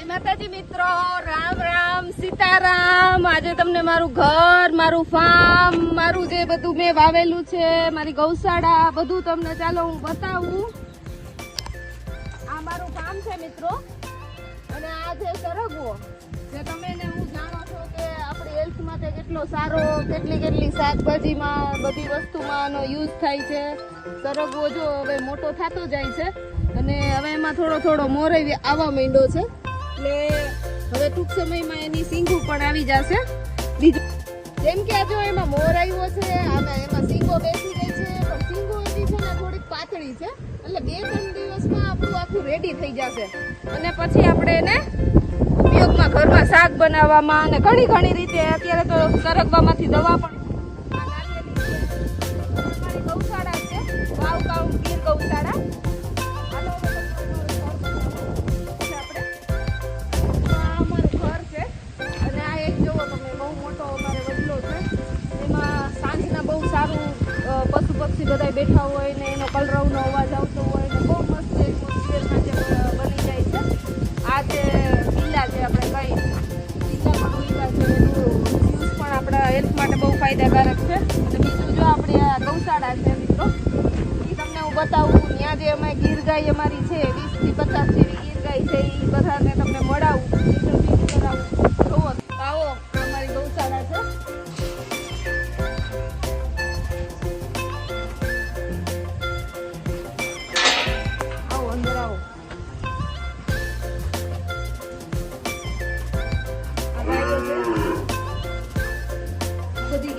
જય માતાજી મિત્રો. રામ રામ, સીતારામ. આજે તમને મારું ઘર, મારું ફાર્મ મારું જે બધું મેં વાવેલું છે, મારી ગૌશાળા, બધું તમને ચાલો હું બતાવું. આ મારું ફાર્મ છે મિત્રો. અને આ છે સરગવો. જે તમે ને હું જાણો છો કે આપણી હેલ્થ માટે કેટલો સારો, કેટલી કેટલી શાકભાજીમાં બધી વસ્તુમાં એનો યુઝ થાય છે. સરગવો જો હવે મોટો થતો જાય છે. અને હવે એમાં થોડો થોડો મોર આવવા માંડ્યો છે. એટલે હવે ટૂંક સમયમાં એની સિંગો પણ આવી જશે. બીજું, જેમ કે આ જો એમાં મોર આવ્યો છે, આમાં એમાં સિંગો બેસી ગઈ છે, પણ સિંગો હજી છે ને થોડીક પાતળી છે. એટલે બે ત્રણ દિવસમાં આપણું આખું રેડી થઈ જશે. અને પછી આપણે એને ઉપયોગમાં ઘરમાં શાક બનાવવામાં અને ઘણી ઘણી રીતે અત્યારે તો સરગવામાંથી દવા પણ સારું પશુ પક્ષી બધા બેઠા હોય ને એનો કલરવનો અવાજ આવતો હોય ને બહુ મસ્ત એટમોસ્ફિયરમાં જે બની જાય છે. આ જે કિલ્લા છે આપણે કઈ કિલ્લા પણ છે, એનું યુઝ પણ આપણા હેલ્થ માટે બહુ ફાયદાકારક છે. અને બીજું જો આપણે આ ગૌશાળા છે મિત્રો એ તમને હું બતાવું, ત્યાં જે અમે ગીર ગાય અમારી છે, વીસથી પચાસ જેવી ગીર ગાય છે એ બધાને તમને મળાવું కొద్దిగా